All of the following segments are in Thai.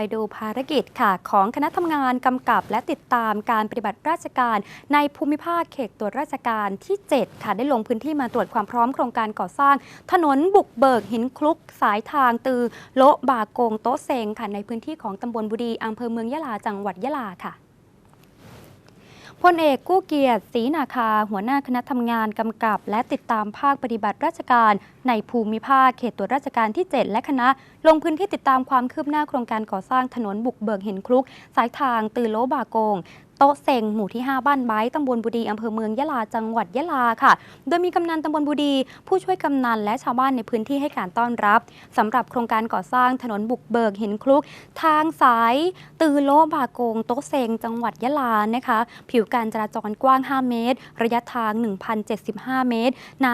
ไปดูภารกิจค่ะ ของคณะทำงานกำกับ และติดตามการปฏิบัติราชการ ในภูมิภาคเขตตรวจราชการที่ 7 ค่ะ ได้ลงพื้นที่มาตรวจความพร้อมโครงการก่อสร้าง ถนนบุกเบิกหินคลุก สายทางตือ โละบากงโต๊ะเซงค่ะในพื้นที่ของตำบลบุรีอำเภอเมืองยะลาจังหวัดยะลาค่ะ พลเอกกู้เกียรติศรีนาคา หัวหน้าคณะทำงานกำกับ และติดตามภาคปฏิบัติราชการ ในภูมิภาคเขตตรวจราชการที่ 7 และคณะ ลงพื้นที่ติดตามความคืบหน้าโครงการก่อสร้างถนนบุกเบิกเห็นคลุก สายทางตือโลบาโกง โต๊ะเซงหมู่ที่ 5 บ้านไม้ตำบลบุรีอำเภอเมืองยะลาจังหวัดยะลาค่ะ โดยมีกำนันตำบลบุรีผู้ช่วยกำนันและชาวบ้านในพื้นที่ให้การต้อนรับสำหรับโครงการก่อสร้างถนนบุกเบิกห็นคลุก ทางสาย ตือโลบาโกง โต๊ะเซงจังหวัดยะลานะคะ ผิวการจราจรกว้าง 5 เมตร ระยะทาง 1,075 เมตรหนา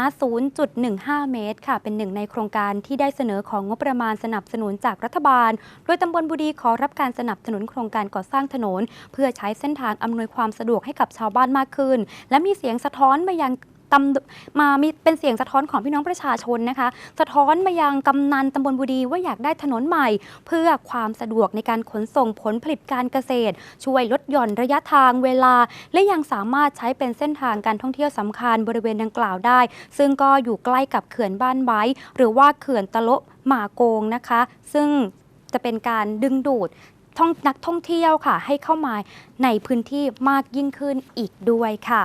0.15 เมตรค่ะ เป็นหนึ่งในโครงการที่ได้เสนอของงบประมาณสนับสนุนจากรัฐบาล โดยตำบลบุรีขอรับการสนับสนุนโครงการก่อสร้างถนน เพื่อใช้เส้นทางอำนวยความสะดวกให้กับชาวบ้านมากขึ้น และมีเสียงสะท้อนมายังตำมามีเป็นเสียงสะท้อนของพี่น้องประชาชนนะคะ สะท้อนมายังกำนันตำบลบุรีว่าอยากได้ถนนใหม่ เพื่อความสะดวกในการขนส่งผลผลิตการเกษตร ช่วยลดหย่อนระยะทางเวลา และยังสามารถใช้เป็นเส้นทางการท่องเที่ยวสำคัญบริเวณดังกล่าวได้ ซึ่งก็อยู่ใกล้กับเขื่อนบ้านไว้หรือว่าเขื่อนตะโละหมาโกงนะคะ ซึ่งจะเป็นการดึงดูด นักท่องเที่ยวค่ะ ให้เข้ามาในพื้นที่มากยิ่งขึ้นอีกด้วยค่ะ